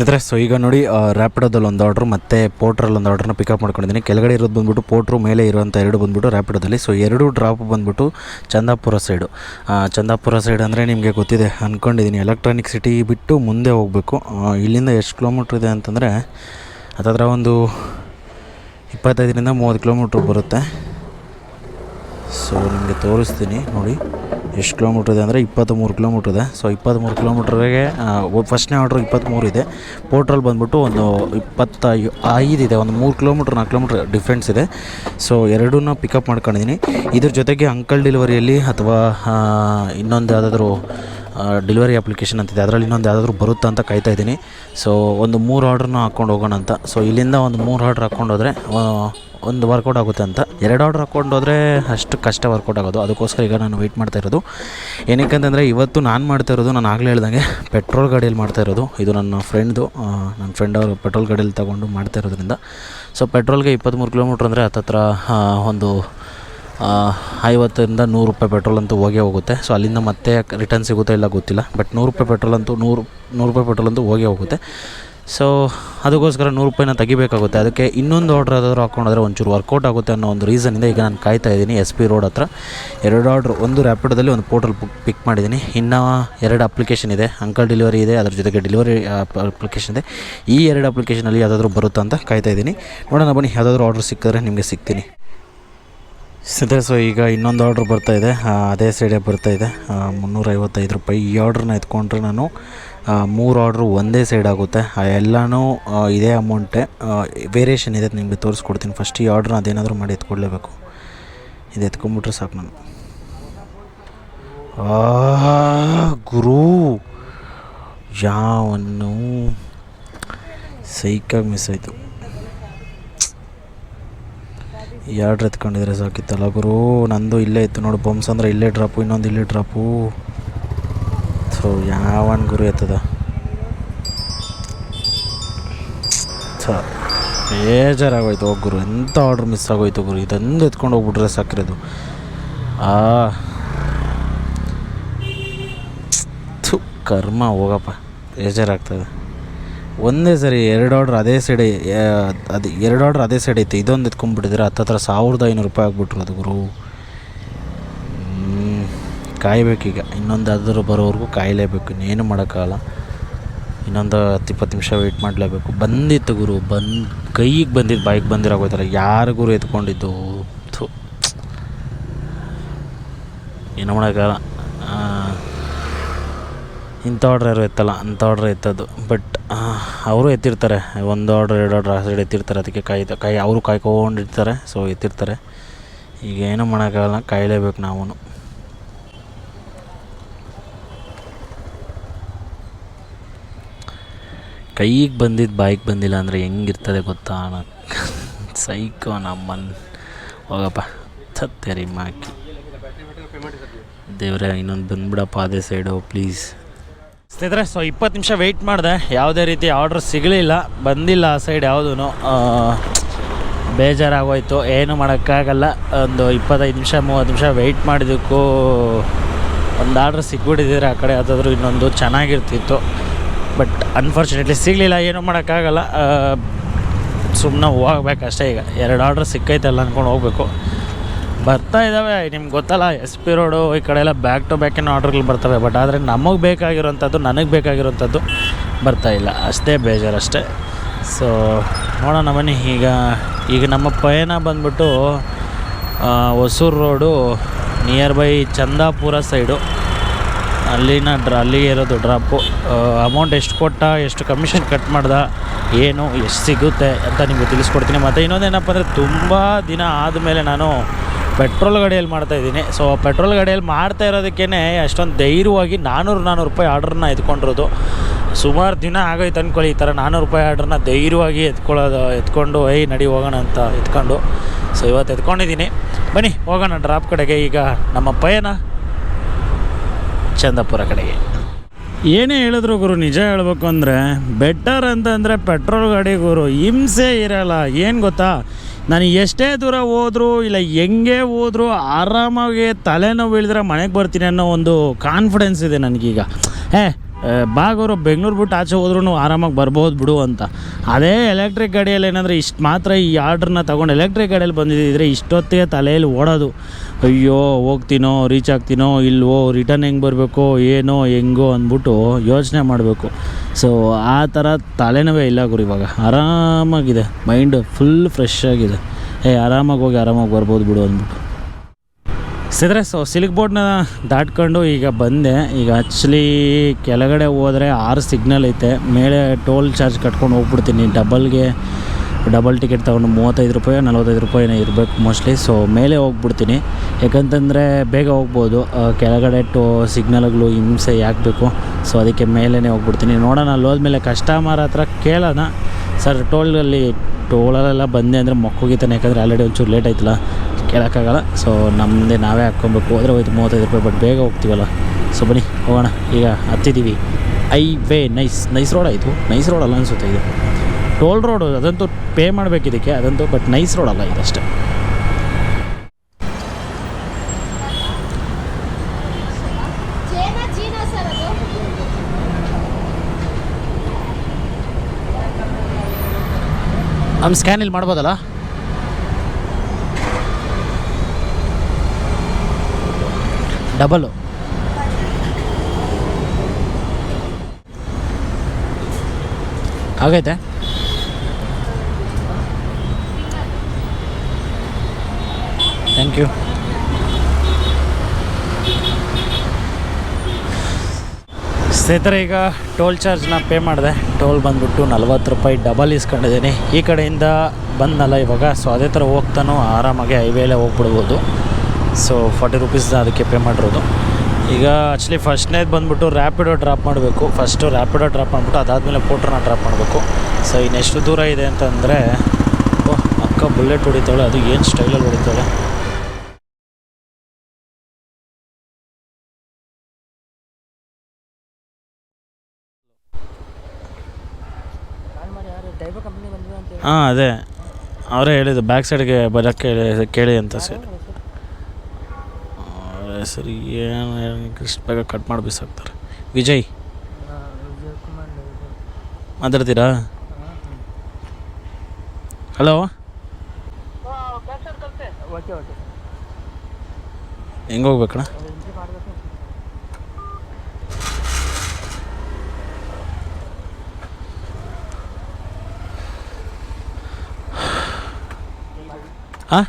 ಸ್ನೇಹಿತರೆ ಸೊ ಈಗ ನೋಡಿ ರ್ಯಾಪಿಡೋದಲ್ಲಿ ಒಂದು ಆರ್ಡ್ರು ಮತ್ತು ಪೋಟ್ರಲ್ಲಿ ಒಂದು ಆರ್ಡ್ರನ್ನ ಪಿಕಪ್ ಮಾಡ್ಕೊಂಡಿದ್ದೀನಿ. ಕೆಳಗಡೆ ಇರೋದು ಬಂದ್ಬಿಟ್ಟು ಪೋಟ್ರು ಮೇಲೆ ಇರುವಂಥ ಎರಡು ಬಂದ್ಬಿಟ್ಟು ರ್ಯಾಪಿಡೋದಲ್ಲಿ ಸೊ ಎರಡು ಡ್ರಾಪ್ ಬಂದ್ಬಿಟ್ಟು ಚಂದಾಪುರ ಸೈಡು ಚಂದಾಪುರ ಸೈಡ್ ಅಂದರೆ ನಿಮಗೆ ಗೊತ್ತಿದೆ ಅಂದ್ಕೊಂಡಿದ್ದೀನಿ ಎಲೆಕ್ಟ್ರಾನಿಕ್ ಸಿಟಿ ಬಿಟ್ಟು ಮುಂದೆ ಹೋಗಬೇಕು. ಇಲ್ಲಿಂದ ಎಷ್ಟು ಕಿಲೋಮೀಟ್ರ್ ಇದೆ ಅಂತಂದರೆ, ಹತ್ತತ್ರ ಒಂದು ಇಪ್ಪತ್ತೈದರಿಂದ ಮೂವತ್ತು ಕಿಲೋಮೀಟ್ರ್ ಬರುತ್ತೆ. ಸೊ ನಿಮಗೆ ತೋರಿಸ್ತೀನಿ ನೋಡಿ. ಎಷ್ಟು ಕಿಲೋಮೀಟ್ರ್ ಇದೆ ಅಂದರೆ ಇಪ್ಪತ್ತ್ಮೂರು ಕಿಲೋಮೀಟ್ರ್ ಇದೆ. ಸೊ ಇಪ್ಪತ್ತ್ಮೂರು ಕಿಲೋಮೀಟ್ರಿಗೆ ಫಸ್ಟ್ನೇ ಆರ್ಡ್ರ್ ಇಪ್ಪತ್ತ್ಮೂರು ಇದೆ. ಪೋರ್ಟ್ರಲ್ಲಿ ಬಂದುಬಿಟ್ಟು ಒಂದು ಇಪ್ಪತ್ತ ಐದು ಇದೆ. ಒಂದು ಮೂರು ಕಿಲೋಮೀಟ್ರ್ ನಾಲ್ಕು ಕಿಲೋಮೀಟ್ರ್ ಡಿಫ್ರೆನ್ಸ್ ಇದೆ. ಸೊ ಎರಡನ್ನೂ ಪಿಕಪ್ ಮಾಡ್ಕೊಂಡಿದ್ದೀನಿ ಇದ್ರ ಜೊತೆಗೆ ಅಂಕಲ್ ಡೆಲಿವರಿಯಲ್ಲಿ ಅಥವಾ ಇನ್ನೊಂದು ಯಾವುದಾದ್ರೂ ಡೆಲಿವರಿ ಅಪ್ಲಿಕೇಶನ್ ಅಂತಿದೆ ಅದರಲ್ಲಿ ಇನ್ನೊಂದು ಯಾವುದಾದ್ರೂ ಬರುತ್ತಾ ಅಂತ ಕಾಯ್ತಾ ಇದ್ದೀನಿ. ಸೊ ಒಂದು ಮೂರು ಆರ್ಡ್ರನ್ನ ಹಾಕ್ಕೊಂಡು ಹೋಗೋಣ ಅಂತ. ಸೊ ಇಲ್ಲಿಂದ ಒಂದು ಮೂರು ಆರ್ಡ್ರ್ ಹಾಕ್ಕೊಂಡೋದ್ರೆ ಒಂದು ವರ್ಕೌಟ್ ಆಗುತ್ತೆ ಅಂತ. ಎರಡು ಆರ್ಡ್ರ್ ಹಾಕ್ಕೊಂಡು ಹೋದರೆ ಅಷ್ಟು ಕಷ್ಟ ವರ್ಕೌಟ್ ಆಗೋದು. ಅದಕ್ಕೋಸ್ಕರ ಈಗ ನಾನು ವೆಯ್ಟ್ ಮಾಡ್ತಾ ಇರೋದು. ಏನಕ್ಕೆ ಇವತ್ತು ನಾನು ಮಾಡ್ತಾ ಇರೋದು, ನಾನು ಆಗಲೇ ಹೇಳ್ದಂಗೆ ಪೆಟ್ರೋಲ್ ಗಾಡಿಯಲ್ಲಿ ಮಾಡ್ತಾ ಇರೋದು. ಇದು ನನ್ನ ಫ್ರೆಂಡ್ದು ನನ್ನ ಫ್ರೆಂಡ್ ಅವರು ಪೆಟ್ರೋಲ್ ಗಾಡಿಯಲ್ಲಿ ತೊಗೊಂಡು ಮಾಡ್ತಾ ಇರೋದ್ರಿಂದ. ಸೊ ಪೆಟ್ರೋಲ್ಗೆ ಇಪ್ಪತ್ತ್ಮೂರು ಕಿಲೋಮೀಟ್ರ್ ಅಂದರೆ ಹತ್ತತ್ರ ಒಂದು ಐವತ್ತರಿಂದ ನೂರು ರೂಪಾಯಿ ಪೆಟ್ರೋಲ್ ಅಂತೂ ಹೋಗೇ ಹೋಗುತ್ತೆ. ಸೊ ಅಲ್ಲಿಂದ ಮತ್ತೆ ರಿಟರ್ನ್ ಸಿಗುತ್ತಾ ಇಲ್ಲ ಗೊತ್ತಿಲ್ಲ. ಬಟ್ ನೂರು ರೂಪಾಯಿ ಪೆಟ್ರೋಲ್ ಅಂತೂ, ನೂರು ನೂರು ರೂಪಾಯಿ ಪೆಟ್ರೋಲ್ ಅಂತೂ ಹೋಗೇ ಹೋಗುತ್ತೆ. ಸೊ ಅದಕ್ಕೋಸ್ಕರ ನೂರು ರೂಪಾಯಿನ ತೆಗಿಬೇಕಾಗುತ್ತೆ. ಅದಕ್ಕೆ ಇನ್ನೊಂದು ಆರ್ಡ್ರ್ ಯಾವ್ದಾದ್ರು ಹಾಕ್ಕೊಂಡಿದ್ರೆ ಒಂಚೂರು ವರ್ಕೌಟ್ ಆಗುತ್ತೆ ಅನ್ನೋ ಒಂದು ರೀಸನಿಂದ ಈಗ ನಾನು ಕಾಯ್ತಾ ಇದ್ದೀನಿ ಎಸ್ ಪಿ ರೋಡ್ ಹತ್ರ. ಎರಡು ಆರ್ಡ್ರ್ ಒಂದು ರ್ಯಾಪಿಡೋದಲ್ಲಿ ಒಂದು ಪೋರ್ಟಲ್ ಪಿಕ್ ಮಾಡಿದ್ದೀನಿ. ಇನ್ನೂ ಎರಡು ಅಪ್ಲಿಕೇಶನ್ ಇದೆ. ಅಂಕಲ್ ಡೆಲಿವರಿ ಇದೆ ಅದ್ರ ಜೊತೆಗೆ ಡೆಲಿವರಿ ಅಪ್ಲಿಕೇಶನ್ ಇದೆ. ಈ ಎರಡು ಅಪ್ಲಿಕೇಶನಲ್ಲಿ ಯಾವುದಾದ್ರೂ ಬರುತ್ತಾ ಅಂತ ಕಾಯ್ತಾ ಇದ್ದೀನಿ. ನೋಡೋಣ ಬನ್ನಿ ಯಾವುದಾದ್ರೂ ಆರ್ಡ್ರ್ ಸಿಕ್ಕಿದ್ರೆ ನಿಮಗೆ ಸಿಗ್ತೀನಿ. ಸದ್ಯ ಸೊ ಈಗ ಇನ್ನೊಂದು ಆರ್ಡ್ರ್ ಬರ್ತಾ ಇದೆ. ಆ, ಅದೇ ಸೈಡೇ ಇದೆ. ಮುನ್ನೂರೈವತ್ತೈದು ರೂಪಾಯಿ. ಈ ಆರ್ಡ್ರನ್ನ ಎತ್ಕೊಂಡ್ರೆ ನಾನು ಮೂರು ಆರ್ಡ್ರು ಒಂದೇ ಸೈಡ್ ಆಗುತ್ತೆ. ಆ, ಎಲ್ಲನೂ ಇದೇ ಅಮೌಂಟೇ ವೇರಿಯೇಷನ್ ಇದೆ ನಿಮಗೆ ತೋರಿಸ್ಕೊಡ್ತೀನಿ. ಫಸ್ಟ್ ಈ ಆರ್ಡ್ರ್ ಅದೇನಾದರೂ ಮಾಡಿ ಎತ್ಕೊಡ್ಲೇಬೇಕು ಇದು ಎತ್ಕೊಂಬಿಟ್ರೆ ಸಾಕು ನಾನು. ಗುರು! ಯಾವನ್ನು ಸೈಕಾಗಿ ಮಿಸ್ ಆಯಿತು. ಈ ಆರ್ಡ್ರ್ ಎತ್ಕೊಂಡಿದ್ರೆ ಸಾಕಿತ್ತಲ್ಲ ಗುರು? ನಂದು ಇಲ್ಲೇ ಇತ್ತು ನೋಡು ಬೊಮ್ಸ್ ಅಂದ್ರೆ ಇಲ್ಲೇ ಡ್ರಾಪು ಇನ್ನೊಂದು ಇಲ್ಲೇ ಡ್ರಾಪು ಸೊ, ಯಾವನ್ ಗುರು ಎತ್ತದ? ಸೊ ಬೇಜಾರಾಗೋಯ್ತು, ಹೋಗಿ ಗುರು. ಎಂಥ ಆರ್ಡ್ರ್ ಮಿಸ್ ಆಗೋಯ್ತು ಗುರು? ಇದೊಂದು ಎತ್ಕೊಂಡು ಹೋಗ್ಬಿಟ್ರೆ ಸಾಕಿರೋದು ಆ. ಕರ್ಮ, ಹೋಗಪ್ಪ. ಬೇಜಾರಾಗ್ತದೆ. ಒಂದೇ ಸರಿ ಎರಡು ಆರ್ಡ್ರ್ ಅದೇ ಸೈಡ್ ಅದು ಎರಡು ಆರ್ಡ್ರ್ ಅದೇ ಸೈಡ್ ಐತೆ. ಇದೊಂದು ಎತ್ಕೊಂಡ್ಬಿಟ್ಟಿದ್ರೆ ಹತ್ತತ್ರ ಸಾವಿರದ ಐನೂರು ರೂಪಾಯಿ ಆಗ್ಬಿಟ್ರು ಅದು ಗುರು. ಕಾಯ್ಬೇಕೀಗ ಇನ್ನೊಂದು ಆದರೂ ಬರೋವರೆಗೂ ಕಾಯಲೇಬೇಕು. ಇನ್ನೇನು ಮಾಡೋಕ್ಕಾಗಲ್ಲ. ಇನ್ನೊಂದು ಹತ್ತು ಇಪ್ಪತ್ತು ನಿಮಿಷ ವೆಯ್ಟ್ ಮಾಡಲೇಬೇಕು. ಬಂದಿತ್ತು ಗುರು. ಬಂದು, ಕೈಗೆ ಬಂದಿದ್ದು ಬಾಯಿಗೆ ಬಂದಿರೋಗೋಯ್ತಲ್ಲ ಯಾರು ಗುರು ಎತ್ಕೊಂಡಿದ್ದು? ಥು. ಏನು ಮಾಡೋಕ್ಕಾಗಲ್ಲ. ಇಂಥ ಆರ್ಡ್ರ್ ಯಾರು ಎತ್ತಲ್ಲ? ಅಂಥ ಆರ್ಡ್ರ್ ಎತ್ತೋದು ಬಟ್ ಅವರು ಎತ್ತಿರ್ತಾರೆ. ಒಂದು ಆರ್ಡ್ರ್ ಎರಡು ಆರ್ಡ್ರ್ ಆ ಸೈಡ್ ಎತ್ತಿರ್ತಾರೆ. ಅದಕ್ಕೆ ಕಾಯ್ದು ಕಾಯಿ, ಅವರು ಕಾಯ್ಕೊಂಡಿರ್ತಾರೆ. ಸೊ ಎತ್ತಿರ್ತಾರೆ. ಈಗ ಏನು ಮಾಡೋಕ್ಕಾಗಲ್ಲ. ಕಾಯಲೇಬೇಕು ನಾವು ಕೈಗೆ ಬಂದಿದ್ದು ಬಾಯಿಗೆ ಬಂದಿಲ್ಲ ಅಂದರೆ ಹೆಂಗಿರ್ತದೆ ಗೊತ್ತಾ? ಸೈಕೋ ನಮ್ಮನ್. ಹೋಗಪ್ಪ. ಸತ್ತರಿ ಮಾಕಿ. ದೇವ್ರೆ, ಇನ್ನೊಂದು ಬಂದ್ಬಿಡಪ್ಪ ಅದೇ ಸೈಡು ಪ್ಲೀಸ್ ಸ್ನೇಹಿತರೆ ಸೊ ಇಪ್ಪತ್ತು ನಿಮಿಷ ವೆಯ್ಟ್ ಮಾಡಿದೆ. ಯಾವುದೇ ರೀತಿ ಆರ್ಡ್ರ್ ಸಿಗಲಿಲ್ಲ. ಬಂದಿಲ್ಲ ಆ ಸೈಡ್ ಯಾವುದೂ ಬೇಜಾರಾಗೋಯ್ತು. ಏನು ಮಾಡೋಕ್ಕಾಗಲ್ಲ. ಒಂದು ಇಪ್ಪತ್ತೈದು ನಿಮಿಷ, ಮೂವತ್ತು ನಿಮಿಷ ವೆಯ್ಟ್ ಮಾಡಿದ್ದಕ್ಕೂ ಒಂದು ಆರ್ಡ್ರ್ ಸಿಕ್ಬಿಟ್ಟಿದ್ದೀರ ಆ ಕಡೆ. ಯಾವುದಾದ್ರೂ ಇನ್ನೊಂದು ಚೆನ್ನಾಗಿರ್ತಿತ್ತು. ಅನ್ಫಾರ್ಚುನೇಟ್ಲಿ ಸಿಗಲಿಲ್ಲ, ಏನೂ ಮಾಡೋಕ್ಕಾಗಲ್ಲ. ಸುಮ್ಮನೆ ಹೋಗ್ಬೇಕಷ್ಟೇ ಈಗ. ಎರಡು ಆರ್ಡ್ರ್ ಸಿಕ್ಕೈತಲ್ಲ ಅಂದ್ಕೊಂಡು ಹೋಗ್ಬೇಕು. ಬರ್ತಾ ಇದ್ದಾವೆ ನಿಮ್ಗೆ ಗೊತ್ತಲ್ಲ ಎಸ್ ಪಿ ರೋಡು ಈ ಕಡೆ ಎಲ್ಲ ಬ್ಯಾಕ್ ಟು ಬ್ಯಾಕಿನ ಆರ್ಡ್ರ್ಗಳು ಬರ್ತವೆ. ಬಟ್ ಆದರೆ ನಮಗೆ ಬೇಕಾಗಿರೋಂಥದ್ದು, ನನಗೆ ಬೇಕಾಗಿರೋಂಥದ್ದು ಬರ್ತಾ ಇಲ್ಲ. ಅಷ್ಟೇ ಬೇಜಾರಷ್ಟೇ. ಸೊ ನೋಡೋಣ ಬನ್ನಿ. ಈಗ ಈಗ ನಮ್ಮ ಪಯಣ ಬಂದ್ಬಿಟ್ಟು Hosur road near by Chandapura side ಅಲ್ಲಿನ ಡ್ರ ಅಲ್ಲಿಗೆ ಇರೋದು ಡ್ರಾಪು. ಅಮೌಂಟ್ ಎಷ್ಟು ಕೊಟ್ಟ, ಎಷ್ಟು ಕಮಿಷನ್ ಕಟ್ ಮಾಡ್ದ, ಏನು, ಎಷ್ಟು ಸಿಗುತ್ತೆ ಅಂತ ನಿಮಗೆ ತಿಳಿಸ್ಕೊಡ್ತೀನಿ. ಮತ್ತು ಇನ್ನೊಂದೇನಪ್ಪ ಅಂದರೆ ತುಂಬ ದಿನ ಆದಮೇಲೆ ನಾನು ಪೆಟ್ರೋಲ್ ಗಾಡಿಯಲ್ಲಿ ಮಾಡ್ತಾಯಿದ್ದೀನಿ ಸೊ ಪೆಟ್ರೋಲ್ ಗಾಡಿಯಲ್ಲಿ ಮಾಡ್ತಾ ಇರೋದಕ್ಕೇ ಅಷ್ಟೊಂದು ಧೈರ್ಯವಾಗಿ ನಾನ್ನೂರು ನಾನ್ನೂರು ರೂಪಾಯಿ ಆರ್ಡ್ರನ್ನ ಎತ್ಕೊಂಡಿರೋದು. ಸುಮಾರು ದಿನ ಆಗೋಯ್ತು ಅಂದ್ಕೊಳ್ಳಿ ಈ ಥರ ನಾನ್ನೂರು ರೂಪಾಯಿ ಆರ್ಡ್ರನ್ನ ಧೈರ್ಯವಾಗಿ ಎತ್ಕೊಳ್ಳೋದು, ಎತ್ಕೊಂಡು, ಏಯ್, ನಡಿ, ಹೋಗೋಣ ಅಂತ ಎತ್ಕೊಂಡು. ಸೊ ಇವತ್ತು ಎತ್ಕೊಂಡಿದ್ದೀನಿ. ಬನ್ನಿ, ಹೋಗೋಣ ಡ್ರಾಪ್ ಕಡೆಗೆ. ಈಗ ನಮ್ಮ ಪಯಣ. ಚಂದಪುರ ಕಡೆಗೆ. ಏನೇ ಹೇಳಿದ್ರು ಗುರು, ನಿಜ ಹೇಳ್ಬೇಕು ಅಂದರೆ ಬೆಟರ್ ಅಂತಂದರೆ ಪೆಟ್ರೋಲ್ ಗಾಡಿ ಗುರು, ಹಿಂಸೆ ಇರಲ್ಲ. ಏನು ಗೊತ್ತಾ? ನಾನು ಎಷ್ಟೇ ದೂರ ಹೋದರೂ, ಇಲ್ಲ ಹೆಂಗೆ ಹೋದರೂ, ಆರಾಮಾಗಿ ತಲೆನೋವು ಇಳಿದ್ರೆ ಮನೆಗೆ ಬರ್ತೀನಿ ಅನ್ನೋ ಒಂದು ಕಾನ್ಫಿಡೆನ್ಸ್ ಇದೆ ನನಗೀಗ. ಏ ಬಾಗವರು ಬೆಂಗಳೂರು ಬಿಟ್ಟು ಆಚೆ ಹೋದ್ರೂ ಆರಾಮಾಗಿ ಬರ್ಬೋದು ಬಿಡು ಅಂತ. ಅದೇ ಎಲೆಕ್ಟ್ರಿಕ್ ಗಾಡಿಯಲ್ಲಿ ಏನಂದರೆ ಇಷ್ಟು ಮಾತ್ರ ಈ ಆರ್ಡ್ರನ್ನ ತೊಗೊಂಡು ಎಲೆಕ್ಟ್ರಿಕ್ ಗಾಡಿಯಲ್ಲಿ ಬಂದಿದ್ದರೆ ಇಷ್ಟೊತ್ತಿಗೆ ತಲೆಯಲ್ಲಿ ಓಡೋದು. ಅಯ್ಯೋ, ಹೋಗ್ತೀನೋ ರೀಚ್ ಆಗ್ತೀನೋ, ಇಲ್ವೋ ರಿಟರ್ನ್ ಹೆಂಗೆ ಬರಬೇಕೋ, ಏನೋ, ಹೆಂಗೋ ಅಂದ್ಬಿಟ್ಟು ಯೋಚನೆ ಮಾಡಬೇಕು. ಸೊ ಆ ಥರ ತಲೆನೋವೇ ಇಲ್ಲ ಗುರು ಇವಾಗ. ಆರಾಮಾಗಿದೆ. ಮೈಂಡ್ ಫುಲ್ ಫ್ರೆಶ್ ಆಗಿದೆ. ಏ, ಆರಾಮಾಗಿ ಹೋಗಿ ಆರಾಮಾಗಿ ಬರ್ಬೋದು ಬಿಡು ಅಂದ್ಬಿಟ್ಟು. ಸಿದ್ರೆ ಸೊ ಸಿಲ್ಕ್ ಬೋರ್ಡ್ನ ದಾಟ್ಕೊಂಡು ಈಗ ಬಂದೆ. ಈಗ ಆ್ಯಕ್ಚುಲಿ ಕೆಳಗಡೆ ಹೋದರೆ ಆರು ಸಿಗ್ನಲ್ ಐತೆ. ಮೇಲೆ ಟೋಲ್ ಚಾರ್ಜ್ ಕಟ್ಕೊಂಡು ಹೋಗ್ಬಿಡ್ತೀನಿ. ಡಬಲ್ಗೆ ಡಬಲ್ ಟಿಕೆಟ್ ತೊಗೊಂಡು ಮೂವತ್ತೈದು ರೂಪಾಯಿ, ನಲ್ವತ್ತೈದು ರೂಪಾಯಿನೇ ಇರಬೇಕು ಮೋಸ್ಟ್ಲಿ ಸೊ ಮೇಲೆ ಹೋಗ್ಬಿಡ್ತೀನಿ. ಯಾಕಂತಂದರೆ ಬೇಗ ಹೋಗ್ಬೋದು. ಕೆಳಗಡೆ ಟೋ ಸಿಗ್ನಲ್ಗಳು ಹಿಂಸೆ ಬೇಕು ಸೊ ಅದಕ್ಕೆ ಮೇಲೇ ಹೋಗ್ಬಿಡ್ತೀನಿ. ನೋಡೋಣ, ಅಲ್ಲಿ ಹೋದ್ಮೇಲೆ ಕಸ್ಟಮರ್ ಹತ್ರ ಕೇಳೋಣ. ಸರ್ ಟೋಲಲ್ಲಿ ಟೋಲಲ್ಲೆಲ್ಲ ಬಂದೆ ಅಂದರೆ ಮಕ್ಕೋಗಿತ್ತಾನೆ ಯಾಕಂದರೆ ಆಲ್ರೆಡಿ ಒಂಚೂರು ಲೇಟ್ ಆಯ್ತಲ್ಲ. ಕೇಳೋಕ್ಕಾಗಲ್ಲ. ಸೊ ನಮ್ಮದೇ ನಾವೇ ಹಾಕ್ಕೊಬೇಕು. ಹೋದರೆ ಹೋಯ್ತು ಮೂವತ್ತೈದು ರೂಪಾಯಿ ಬಟ್ ಬೇಗ ಹೋಗ್ತೀವಲ್ಲ. ಸೊ ಬನ್ನಿ, ಹೋಗೋಣ. ಈಗ ಹತ್ತಿದ್ದೀವಿ. Highway nice nice road ಆಯಿತು. ನೈಸ್ ರೋಡ್ ಅಲ್ಲ ಅನಿಸುತ್ತೆ ಇದು. ಟೋಲ್ ರೋಡು ಅದಂತೂ ಪೇ ಮಾಡಬೇಕಿದ್ದಕ್ಕೆ ಅದಂತೂ ಬಟ್ ನೈಸ್ ರೋಡ್ ಅಲ್ಲ ಇದಷ್ಟೇ ನಮ್ಮ ಸ್ಕ್ಯಾನ್ ಇಲ್ಲಿ ಮಾಡ್ಬೋದಲ್ಲ? ಡಬಲು. ಆಗೈತೆ? ಥ್ಯಾಂಕ್ ಯು ಸ್ನೇಹಿತರೆ, ಈಗ ಟೋಲ್ ಚಾರ್ಜ್ನ ಪೇ ಮಾಡಿದೆ. ಟೋಲ್ ಬಂದ್ಬಿಟ್ಟು ನಲ್ವತ್ತು ರೂಪಾಯಿ ಡಬಲ್ ಇಸ್ಕೊಂಡಿದ್ದೀನಿ ಈ ಕಡೆಯಿಂದ ಬಂದಲ್ಲ ಇವಾಗ, ಸೊ ಅದೇ ಥರ ಹೋಗ್ತಾನೂ ಆರಾಮಾಗಿ ಹೈವೇಲೇ ಹೋಗ್ಬಿಡ್ಬೋದು. ಸೊ ಫಾರ್ಟಿ ರುಪೀಸ್ ಅದಕ್ಕೆ ಪೇ ಮಾಡಿರೋದು. ಈಗ ಆ್ಯಕ್ಚುಲಿ ಫಸ್ಟ್ನೇದು ಬಂದುಬಿಟ್ಟು ರ್ಯಾಪಿಡೋ ಡ್ರಾಪ್ ಮಾಡಬೇಕು. ಫಸ್ಟು ರ್ಯಾಪಿಡೋ ಡ್ರಾಪ್ ಮಾಡಿಬಿಟ್ಟು ಅದಾದಮೇಲೆ ಪೋಟ್ರನ್ನ ಡ್ರಾಪ್ ಮಾಡಬೇಕು. ಸೊ ಇನ್ನೆಷ್ಟು ದೂರ ಇದೆ ಅಂತಂದರೆ, ಓ, ಅಕ್ಕ ಬುಲೆಟ್ ಹೊಡಿತಾಳೆ. ಅದು ಏನು ಸ್ಟೈಲಲ್ಲಿ ಹೊಡಿತಾಳೆ? ಹಾಂ, ಅದೇ. ಅವರೇ ಹೇಳಿದ್ದು. ಬ್ಯಾಕ್ ಸೈಡ್ಗೆ ಬರೋಕ್ಕೆ ಕೇಳಿ ಅಂತ ಸರಿ ಸರಿ ಏನು ಇಷ್ಟು ಬೇಗ ಕಟ್ ಮಾಡಿ ಬಿಸಾಕ್ತಾರೆ. ವಿಜಯ್? ಮಾತಾಡ್ತೀರಾ? ಹಲೋ ಹೆಂಗೆ ಹೋಗ್ಬೇಕಣ್ಣ ಹಾಂ?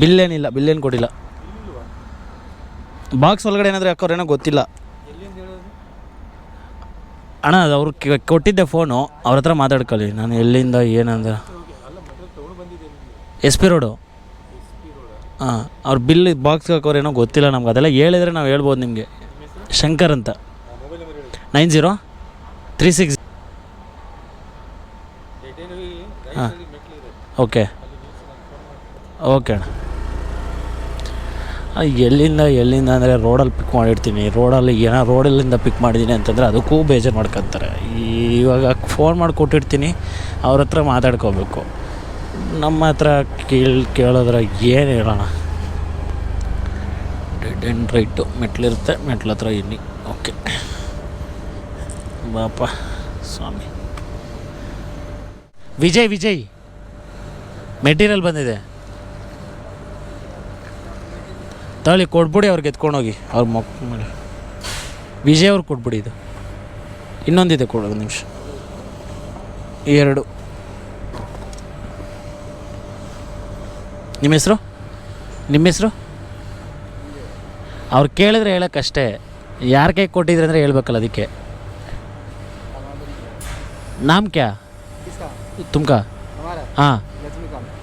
ಬಿಲ್ ಏನಿಲ್ಲ, ಬಿಲ್ ಏನು ಕೊಟ್ಟಿಲ್ಲ. ಬಾಕ್ಸ್ ಒಳಗಡೆ ಏನಾದರೂ ಹಾಕೋರೇನೋ ಗೊತ್ತಿಲ್ಲ. ಅಣ್ಣ, ಅದು ಅವ್ರು ಕೊಟ್ಟಿದ್ದೆ ಫೋನು ಅವ್ರ ಹತ್ರ ಮಾತಾಡ್ಕೊಳ್ಳಿ. ನಾನು ಎಲ್ಲಿಂದ ಏನಂದ್ರೆ ಎಸ್ ಪಿ ರೋಡು ಹಾಂ, ಅವ್ರ ಬಿಲ್ ಬಾಕ್ಸ್ ಹಾಕೋರೇನೋ ಗೊತ್ತಿಲ್ಲ ನಮ್ಗೆ. ಅದೆಲ್ಲ ಹೇಳಿದ್ರೆ ನಾವು ಹೇಳ್ಬೋದು ನಿಮಗೆ. ಶಂಕರ್ ಅಂತ. ನೈನ್ ಜೀರೋ ತ್ರೀ ಸಿಕ್ಸ್ ಹಾಂ. ಓಕೆ ಓಕೆ ಅಣ್ಣ. ಎಲ್ಲಿಂದ ಎಲ್ಲಿಂದ ಅಂದರೆ ರೋಡಲ್ಲಿ ಪಿಕ್ ಮಾಡಿರ್ತೀನಿ. ರೋಡಲ್ಲಿ ಏನೋ ರೋಡಲ್ಲಿಂದ ಪಿಕ್ ಮಾಡಿದ್ದೀನಿ ಅಂತಂದರೆ ಅದಕ್ಕೂ ಬೇಜಾರು ಮಾಡ್ಕೊತಾರೆ. ಇವಾಗ ಫೋನ್ ಮಾಡಿ ಕೊಟ್ಟಿರ್ತೀನಿ, ಅವ್ರ ಹತ್ರ ಮಾತಾಡ್ಕೋಬೇಕು. ನಮ್ಮ ಹತ್ರ ಕೇಳಿ, ಕೇಳಿದ್ರೆ ಏನು ಹೇಳೋಣ? Dead and right. ಮೆಟ್ಲಿರುತ್ತೆ, ಮೆಟ್ಲ ಹತ್ರ ಇನ್ನಿ ಓಕೆ. ಬಾಪ, ಸ್ವಾಮಿ. ವಿಜಯ್ ವಿಜಯ್. ಮೆಟೀರಿಯಲ್ ಬಂದಿದೆ. ತಳಿ ಕೊಟ್ಬಿಡಿ ಅವ್ರಿಗೆ ಎತ್ಕೊಂಡೋಗಿ ಅವ್ರ ಮಕ್ ಮೇಲೆ ವಿಜಯ್ ಅವ್ರಿಗೆ ಕೊಟ್ಬಿಡಿ ಇದು. ಇನ್ನೊಂದಿದೆ ಕೊಡೋದು ನಿಮಿಷ. ಎರಡು. ನಿಮ್ಮ ಹೆಸರು? ನಿಮ್ಮ ಹೆಸರು? ಅವ್ರು ಕೇಳಿದ್ರೆ ಹೇಳೋಕ್ಕಷ್ಟೇ ಯಾರ ಕೈ ಕೊಟ್ಟಿದ್ರೆ ಅಂದರೆ ಹೇಳ್ಬೇಕಲ್ಲ ಅದಕ್ಕೆ. ನಾಮ್ ಕ್ಯಾ? ತುಮ್ಕ? ಹಾಂ.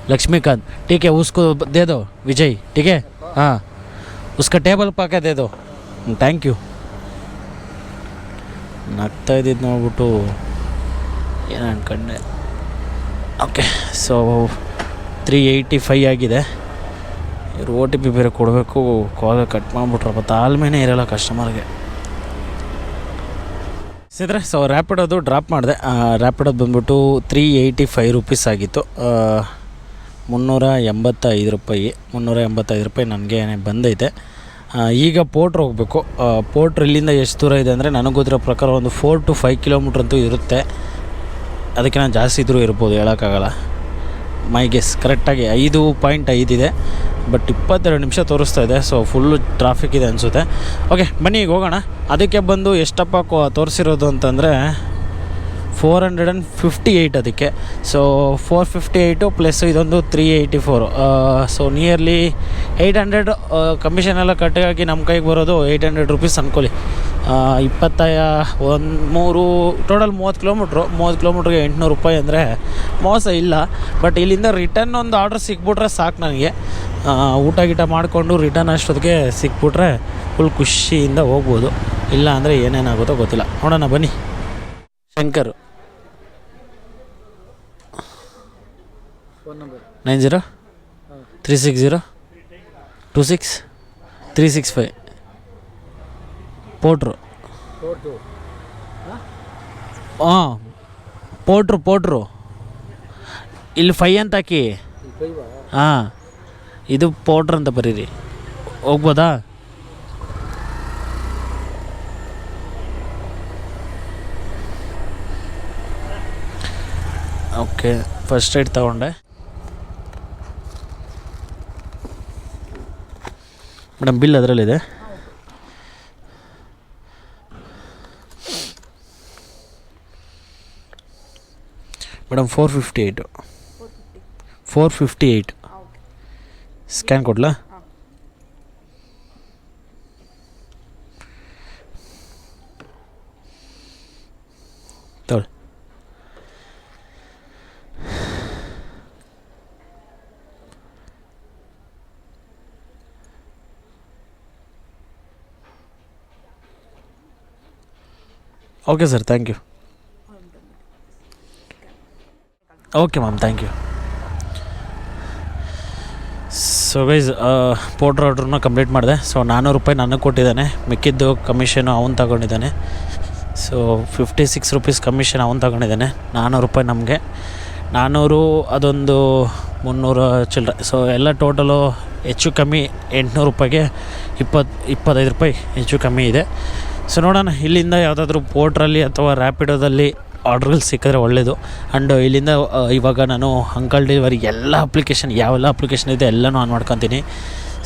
ಲಕ್ಷ್ಮೀಕಾಂತ್. ಟೀಕೆ ಉಸ್ಕೋ ದೇದೋ ವಿಜಯ್. ಟೀಕೆ ಹಾಂ. उसका ಟೇಬಲ್ ಪಾಕ दे दो ಥ್ಯಾಂಕ್ ಯು ನಗ್ತಾ ಇದ್ದಿದ್ದು ನೋಡ್ಬಿಟ್ಟು ಏನು ಅನ್ಕೊಂಡೆ okay so three eighty five ಆಗಿದೆ ಇವ್ರು ಓ ಟಿ ಪಿ ಬೇರೆ ಕೊಡಬೇಕು ಕಾಲ್ ಕಟ್ ಮಾಡಿಬಿಟ್ರಪ್ಪ ತಾಳ್ಮೆನೇ ಇರಲ್ಲ ಕಸ್ಟಮರ್ಗೆ ಸಿದ್ರೆ ಸೊ ರ್ಯಾಪಿಡೋದು ಡ್ರಾಪ್ ಮಾಡಿದೆ ರ್ಯಾಪಿಡೋದು ಬಂದ್ಬಿಟ್ಟು ತ್ರೀ ಏಯ್ಟಿ ಫೈವ್ ರುಪೀಸ್ ಆಗಿತ್ತು ಆ, ಮುನ್ನೂರ ಎಂಬತ್ತೈದು ರೂಪಾಯಿ, ಮುನ್ನೂರ ಎಂಬತ್ತೈದು ರೂಪಾಯಿ ನನಗೆ ಬಂದೈತೆ. ಈಗ ಪೋರ್ಟ್ರ್ ಹೋಗಬೇಕು. ಪೋಟ್ರ್ ಇಲ್ಲಿಂದ ಎಷ್ಟು ದೂರ ಇದೆ ಅಂದರೆ ನನಗೆ ಗೊತ್ತಿರೋ ಪ್ರಕಾರ ಒಂದು ಫೋರ್ ಟು ಫೈವ್ ಕಿಲೋಮೀಟ್ರ್ ಅಂತೂ ಇರುತ್ತೆ. ಅದಕ್ಕೆ ನಾನು ಜಾಸ್ತಿ ಇದ್ರೂ ಇರ್ಬೋದು ಹೇಳೋಕ್ಕಾಗಲ್ಲ. ಮೈ ಗೆಸ್ ಕರೆಕ್ಟಾಗಿ ಐದು ಪಾಯಿಂಟ್ ಐದಿದೆ ಬಟ್ ಇಪ್ಪತ್ತೆರಡು ನಿಮಿಷ ತೋರಿಸ್ತಾ ಇದೆ ಸೊ ಫುಲ್ಲು ಟ್ರಾಫಿಕ್ ಇದೆ ಅನಿಸುತ್ತೆ. ಓಕೆ ಬನ್ನಿ ಈಗ ಹೋಗೋಣ. ಅದಕ್ಕೆ ಬಂದು ಎಷ್ಟಪ್ಪ ತೋರಿಸಿರೋದು ಅಂತಂದರೆ four hundred and fifty eight ಅದಕ್ಕೆ. So four fifty eight plus ಇದೊಂದು three eighty four so nearly eight hundred commission ಎಲ್ಲ ಕಟ್ಟಾಗಿ ನಮ್ಮ ಕೈಗೆ ಬರೋದು ಏಯ್ಟ್ ಹಂಡ್ರೆಡ್ ರುಪೀಸ್ ಅಂದ್ಕೊಳ್ಳಿ ಇಪ್ಪತ್ತ ಒಂದು ಮೂರು ಟೋಟಲ್ ಮೂವತ್ತು ಕಿಲೋಮೀಟ್ರು ಮೂವತ್ತು ಕಿಲೋಮೀಟ್ರಿಗೆ ಎಂಟುನೂರು ರೂಪಾಯಿ ಅಂದರೆ ಮೋಸ ಇಲ್ಲ. ಬಟ್ ಇಲ್ಲಿಂದ ರಿಟರ್ನ್ ಒಂದು ಆರ್ಡ್ರ್ ಸಿಕ್ಬಿಟ್ರೆ ಸಾಕು ನನಗೆ. ಊಟ ಗೀಟ ಮಾಡಿಕೊಂಡು ರಿಟರ್ನ್ ಅಷ್ಟೊತ್ತಿಗೆ ಸಿಕ್ಬಿಟ್ರೆ ಫುಲ್ ಖುಷಿಯಿಂದ ಹೋಗ್ಬೋದು. ಇಲ್ಲ ಅಂದರೆ ಏನೇನಾಗುತ್ತೋ ಗೊತ್ತಿಲ್ಲ. ನೋಡೋಣ ಬನ್ನಿ. Shankar. Nine zero? Three six zero? Two six? Three six five. Porter. ಹಾಂ? Porter porter. ಇಲ್ಲಿ ಫೈ ಅಂತ ಹಾಕಿ. ಹಾಂ. ಇದು ಪೌಡ್ರ್ ಅಂತ ಬರೀರಿ. ಹೋಗ್ಬೋದಾ? ಓಕೆ ಫಸ್ಟ್ ಏಡ್ ತಗೊಂಡೆ. Madam bill ಅದರಲ್ಲಿದೆ. Madam four fifty eight four fifty eight scan ಕೊಡ್ಲಾ? Okay sir thank you okay ma'am thank you so guys porter ಆರ್ಡ್ರನ್ನ complete ಮಾಡಿದೆ. ಸೊ ನಾನ್ನೂರು ರೂಪಾಯಿ ನನಗೆ ಕೊಟ್ಟಿದ್ದಾನೆ. ಮಿಕ್ಕಿದ್ದು ಕಮಿಷನು ಅವನು ತಗೊಂಡಿದ್ದಾನೆ. So fifty six rupees commission ಅವನು ತಗೊಂಡಿದ್ದಾನೆ. ನಾನ್ನೂರು ರೂಪಾಯಿ ನಮಗೆ. ನಾನ್ನೂರು ಅದೊಂದು ಮುನ್ನೂರು ಚಿಲ್ಲರೆ ಸೊ ಎಲ್ಲ ಟೋಟಲು ಹೆಚ್ಚು ಕಮ್ಮಿ ಎಂಟುನೂರು ರೂಪಾಯಿಗೆ ಇಪ್ಪತ್ತು ಇಪ್ಪತ್ತೈದು ರೂಪಾಯಿ ಹೆಚ್ಚು ಕಮ್ಮಿ ಇದೆ. ಸೊ ನೋಡೋಣ, ಇಲ್ಲಿಂದ ಯಾವುದಾದ್ರೂ ಪೋರ್ಟ್ರಲ್ಲಿ ಅಥವಾ ರ್ಯಾಪಿಡೋದಲ್ಲಿ ಆರ್ಡ್ರ್ಗಳು ಸಿಕ್ಕಿದ್ರೆ ಒಳ್ಳೆಯದು ಆ್ಯಂಡ್ ಇಲ್ಲಿಂದ ಇವಾಗ ನಾನು ಅಂಕಲ್ ಡೆಲಿವರಿ ಎಲ್ಲ ಅಪ್ಲಿಕೇಶನ್ ಯಾವೆಲ್ಲ ಅಪ್ಲಿಕೇಶನ್ ಇದೆ ಎಲ್ಲನೂ ಆನ್ ಮಾಡ್ಕೊತೀನಿ.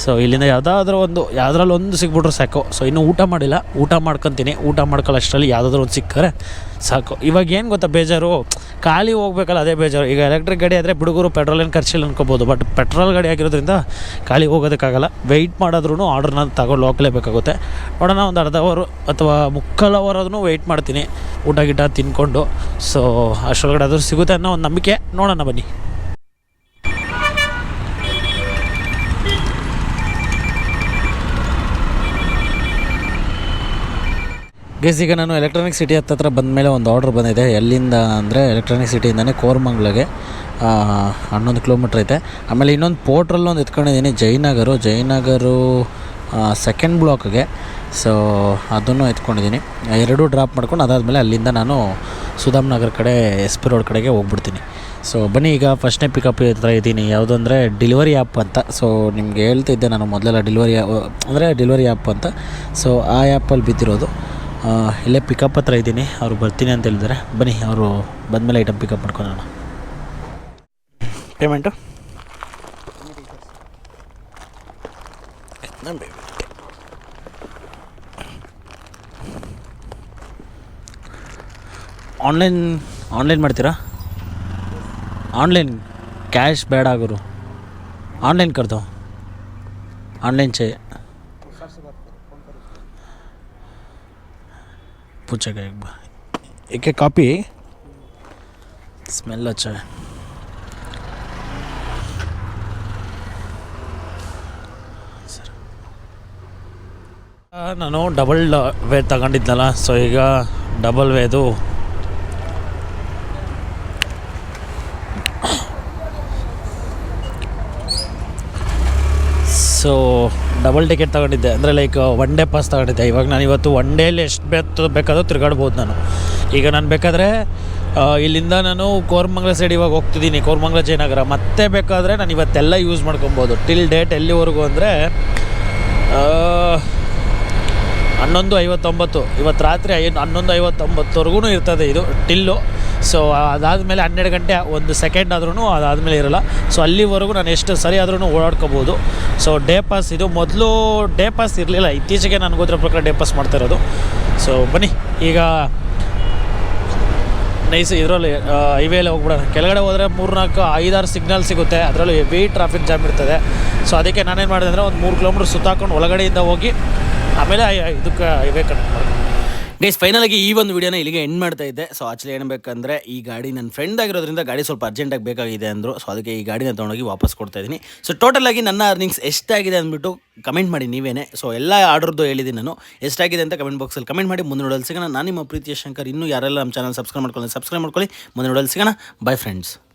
ಸೊ ಇಲ್ಲಿಂದ ಯಾವುದಾದ್ರೂ ಒಂದು ಯಾವುದ್ರಲ್ಲಿ ಒಂದು ಸಿಕ್ಬಿಟ್ರೆ ಸಾಕು. ಸೊ ಇನ್ನೂ ಊಟ ಮಾಡಿಲ್ಲ. ಊಟ ಮಾಡ್ಕೊತೀನಿ. ಊಟ ಮಾಡ್ಕೊಳ್ಳೋ ಅಷ್ಟರಲ್ಲಿ ಯಾವುದಾದ್ರೂ ಒಂದು ಸಿಕ್ಕರೆ ಸಾಕು. ಇವಾಗ ಏನು ಗೊತ್ತಾ ಬೇಜಾರು? ಖಾಲಿ ಹೋಗ್ಬೇಕಲ್ಲ ಅದೇ ಬೇಜಾರು. ಈಗ ಎಲೆಕ್ಟ್ರಿಕ್ ಗಾಡಿ ಆದರೆ ಬಿಡುಗರು ಪೆಟ್ರೋಲ್ ಏನು ಖರ್ಚಿಲ್ಲ ಅನ್ಕೋಬೋದು. ಬಟ್ ಪೆಟ್ರೋಲ್ ಗಾಡಿ ಆಗಿರೋದ್ರಿಂದ ಖಾಲಿ ಹೋಗೋದಕ್ಕಾಗಲ್ಲ. ವೆಯ್ಟ್ ಮಾಡಿದ್ರೂ ಆರ್ಡ್ರನ್ನ ತಗೊಂಡು ಹೋಗ್ಲೇಬೇಕಾಗುತ್ತೆ ನೋಡೋಣ, ಒಂದು ಅರ್ಧ ಅವರು ಅಥವಾ ಮುಕ್ಕಾಲು ಅವರ್ ಆದ್ರೂ ವೆಯ್ಟ್ ಮಾಡ್ತೀನಿ. ಊಟ, ಗಿಟ ತಿನ್ಕೊಂಡು. ಸೊ ಅಷ್ಟೊಳಗಡೆ ಆದರೂ ಸಿಗುತ್ತೆ ಅನ್ನೋ ಒಂದು ನಂಬಿಕೆ. ನೋಡೋಣ ಬನ್ನಿ. ಗೇಸ್ ಈಗ ನಾನು ಎಲೆಕ್ಟ್ರಾನಿಕ್ ಸಿಟಿ ಹತ್ತತ್ರ ಬಂದಮೇಲೆ ಒಂದು ಆರ್ಡ್ರ್ ಬಂದಿದೆ. ಎಲ್ಲಿಂದ ಅಂದರೆ ಎಲೆಕ್ಟ್ರಾನಿಕ್ ಸಿಟಿಯಿಂದನೇ ಕೋರ್ಮಂಗ್ಲಗೆ ಹನ್ನೊಂದು ಕಿಲೋಮೀಟ್ರ್ ಐತೆ. ಆಮೇಲೆ ಇನ್ನೊಂದು ಪೋರ್ಟ್ರಲ್ಲಿ ಒಂದು ಎತ್ಕೊಂಡಿದ್ದೀನಿ ಜಯನಗರು ಜಯನಗರು ಸೆಕೆಂಡ್ ಬ್ಲಾಕ್ಗೆ ಸೊ ಅದನ್ನು ಎತ್ಕೊಂಡಿದ್ದೀನಿ. ಎರಡೂ ಡ್ರಾಪ್ ಮಾಡ್ಕೊಂಡು ಅದಾದಮೇಲೆ ಅಲ್ಲಿಂದ ನಾನು ಸುಧಾಮ್ ನಗರ್ ಕಡೆ ಎಸ್ ಪಿ ರೋಡ್ ಕಡೆಗೆ ಹೋಗ್ಬಿಡ್ತೀನಿ. ಸೊ ಬನ್ನಿ, ಈಗ ಫಸ್ಟ್ನೇ ಪಿಕಪ್ ಹತ್ರ ಇದ್ದೀನಿ. ಯಾವುದು ಅಂದರೆ ಡೆಲಿವರಿ ಆ್ಯಪ್ ಅಂತ. ಸೊ ನಿಮಗೆ ಹೇಳ್ತಿದ್ದೆ ನಾನು ಮೊದಲೆಲ್ಲ ಡೆಲಿವರಿ ಅಂದರೆ ಡೆಲಿವರಿ ಆ್ಯಪ್ ಅಂತ. ಸೊ ಆ ಆ್ಯಪಲ್ಲಿ ಬಿದ್ದಿರೋದು. ಇಲ್ಲೇ ಪಿಕಪ್ ಹತ್ರ ಇದ್ದೀನಿ. ಅವ್ರು ಬರ್ತೀನಿ ಅಂತ ಹೇಳಿದ್ದಾರೆ. ಬನ್ನಿ ಅವರು ಬಂದಮೇಲೆ ಐಟಮ್ ಪಿಕಪ್ ಮಾಡ್ಕೊಳ್ಳೋಣ. ಪೇಮೆಂಟು ಆನ್ಲೈನ್ ಆನ್ಲೈನ್ ಮಾಡ್ತೀರಾ? ಆನ್ಲೈನ್ ಕ್ಯಾಶ್ ಬೇಡ ಆಗೋರು ಆನ್ಲೈನ್ ಕರೆದು. ಆನ್ಲೈನ್ ಚೇ चाहिए पूछेगा एक बार एक एक कॉपी स्मेल अच्छा है ಸರ್. ಆ, ನಾನು ಡಬಲ್ ವೇ ತಗೊಂಡಿದ್ನಲ್ಲ ಸೊ ಈಗ ಡಬಲ್ ವೇದು ಸೊ ಡಬಲ್ ಟಿಕೆಟ್ ತಗೊಂಡಿದ್ದೆ. ಅಂದರೆ ಲೈಕ್ ಒನ್ ಡೇ ಪಾಸ್ ತಗೊಂಡಿದ್ದೆ. ಇವಾಗ ನಾನು ಇವತ್ತು ಒನ್ ಡೇಲಿ ಎಷ್ಟು ಬೆತ್ತು ಬೇಕಾದರೂ ತಿರುಗಾಡ್ಬೋದು ನಾನು. ಈಗ ನಾನು ಬೇಕಾದರೆ ಇಲ್ಲಿಂದ ನಾನು ಕೋರ್ಮಂಗ್ಲ ಸೈಡ್ ಇವಾಗ ಹೋಗ್ತಿದ್ದೀನಿ ಕೋರ್ಮಂಗ್ಲ ಜಯನಗರ. ಮತ್ತೆ ಬೇಕಾದರೆ ನಾನು ಇವತ್ತೆಲ್ಲ ಯೂಸ್ ಮಾಡ್ಕೊಬೋದು. ಟಿಲ್ ಡೇಟ್ ಎಲ್ಲಿವರೆಗೂ ಅಂದರೆ ಹನ್ನೊಂದು ಐವತ್ತೊಂಬತ್ತು. ಇವತ್ತು ರಾತ್ರಿ ಐ ಹನ್ನೊಂದು ಐವತ್ತೊಂಬತ್ತವರೆಗೂ ಇರ್ತದೆ ಇದು ಟಿಲ್ಲು. ಸೊ ಅದಾದಮೇಲೆ ಹನ್ನೆರಡು ಗಂಟೆ, ಒಂದು ಸೆಕೆಂಡ್ ಆದ್ರೂ ಅದಾದಮೇಲೆ ಇರಲ್ಲ. ಸೊ ಅಲ್ಲಿವರೆಗೂ ನಾನು ಎಷ್ಟು ಸರಿ ಆದ್ರೂ ಓಡಾಡ್ಕೋಬೋದು. ಸೊ ಡೇ ಪಾಸ್ ಇದು ಮೊದಲು ಡೇ ಪಾಸ್ ಇರಲಿಲ್ಲ. ಇತ್ತೀಚೆಗೆ ನಾನು ಪ್ರಕಾರ ಡೇ ಪಾಸ್ ಮಾಡ್ತಾ ಇರೋದು. ಸೊ ಬನ್ನಿ. ಈಗ ನೈಸ್ ಇದರಲ್ಲಿ ಹೈವೇಲಿ ಹೋಗ್ಬಿಡೋಣ. ಕೆಳಗಡೆ ಹೋದರೆ ಮೂರ್ನಾಲ್ಕು, ಐದಾರು ಸಿಗ್ನಲ್ ಸಿಗುತ್ತೆ. ಅದರಲ್ಲೂ ಹೆವಿ ಟ್ರಾಫಿಕ್ ಜಾಮ್ ಇರ್ತದೆ. ಸೊ ಅದಕ್ಕೆ ನಾನೇನು ಮಾಡಿದೆ ಅಂದರೆ ಒಂದು ಮೂರು ಕಿಲೋಮೀಟ್ರ್ ಸುತ್ತಾಕೊಂಡು ಒಳಗಡೆಯಿಂದ ಹೋಗಿ, ಆಮೇಲೆ ಇದಕ್ಕೆ ಹೈವೇ ಕನೆಕ್ಟ್ ಮಾಡ್ತೀನಿ ಗೈಸ್ ಫೈನಲ್ ಆಗಿ ಈ ಒಂದು ವಿಡಿಯೋನ ಇಲ್ಲಿಗೆ ಎಂಡ್ ಮಾಡ್ತಾ ಇದ್ದೆ. ಸೊ ಆಕ್ಚುಲಿ ಏನಬೇಕಂದ್ರೆ ಈ ಗಾಡಿ ನನ್ನ ಫ್ರೆಂಡ್ ಆಗಿರೋದ್ರಿಂದ ಗಾಡಿ ಸ್ವಲ್ಪ ಅರ್ಜೆಂಟಾಗಿ ಬೇಕಾಗಿದೆ ಅಂದರು. ಸೊ ಅದಕ್ಕೆ ಈ ಗಾಡಿನ ತೊಗೊಂಡೋಗಿ ವಾಪಸ್ ಕೊಡ್ತಾ ಇದ್ದೀನಿ. ಸೊ ಟೋಟಲ್ ಆಗಿ ನನ್ನ ಅರ್ನಿಂಗ್ಸ್ ಎಷ್ಟಾಗಿದೆ ಅಂದ್ಬಿಟ್ಟು ಕಮೆಂಟ್ ಮಾಡಿ ನೀವೇನೆ. ಸೊ ಎಲ್ಲ ಆರ್ಡ್ರದ್ದು ಹೇಳಿದ್ದೀನಿ ನಾನು. ಎಷ್ಟಾಗಿದೆ ಅಂತ ಕಮೆಂಟ್ ಬಾಕ್ಸಲ್ಲಿ ಕಮೆಂಟ್ ಮಾಡಿ ಮುಂದೆ ನೋಡಲ್ ನಾನು ನಿಮ್ಮ ಪ್ರೀತಿಯ ಶಂಕರ್. ಇನ್ನೂ ಯಾರೆಲ್ಲ ನಮ್ಮ ಚಾನಲ್ ಸಬ್ಸ್ಕ್ರೈಬ್ ಮಾಡ್ಕೊಳ್ಳಿ ಸಬ್ಸ್ಕ್ರೈಬ್ ಮಾಡ್ಕೊಳ್ಳಿ. ಮುಂದೆ ನೋಡಲ್ ಬೈ ಫ್ರೆಂಡ್ಸ್